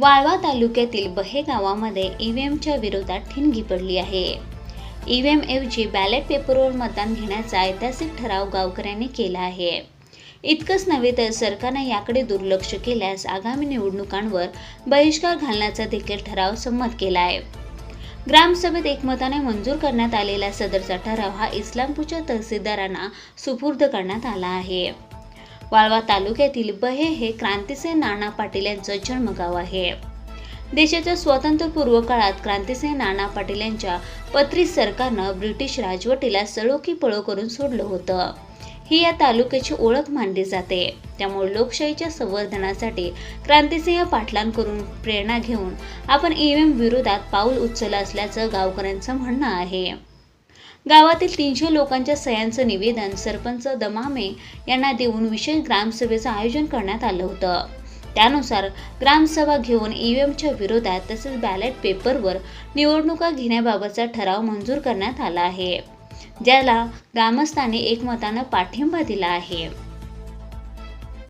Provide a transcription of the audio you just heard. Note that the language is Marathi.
वाळवा तालुक्यातील बहे गावामध्ये ईव्हीएमच्या विरोधात ठिणगी पडली आहे. ईव्हीएम ऐवजी बॅलेट पेपरवर मतदान घेण्याचा ऐतिहासिक ठराव गावकऱ्यांनी केला आहे. इतकंच नव्हे तर सरकारने याकडे दुर्लक्ष केल्यास आगामी निवडणुकांवर बहिष्कार घालण्याचा देखील ठराव संमत केला आहे ग्रामसभेत एकमताने मंजूर करण्यात आलेला सदरचा ठराव हा इस्लामपूरच्या तहसीलदारांना सुपूर्द करण्यात आला आहे. वाळवा तालुक्यातील बहे हे क्रांतीसेन नाना पाटील यांचं जन्मगाव आहे. देशाच्या स्वातंत्र्यपूर्व काळात क्रांतिसिंह नाना पाटील यांच्या पत्री सरकारनं ब्रिटिश राजवटीला सळोकी पळो करून सोडलं होतं. ही या तालुक्याची ओळख मानली जाते. त्यामुळे लोकशाहीच्या संवर्धनासाठी क्रांतिसिंह पाटलांकडून प्रेरणा घेऊन आपण ईव्हीएम विरोधात पाऊल उचललं असल्याचं गावकऱ्यांचं म्हणणं आहे. गावातील तीनशे लोकांच्या सह्यांचं निवेदन सरपंच दमामे यांना देऊन विशेष ग्रामसभेचं आयोजन करण्यात आलं होतं. त्यानुसार ग्रामसभा घेऊन ईव्हीएमच्या विरोधात तसेच बॅलेट पेपरवर निवडणुका घेण्याबाबतचा ठराव मंजूर करण्यात आला आहे. ज्याला ग्रामस्थांनी एकमतानं पाठिंबा दिला आहे.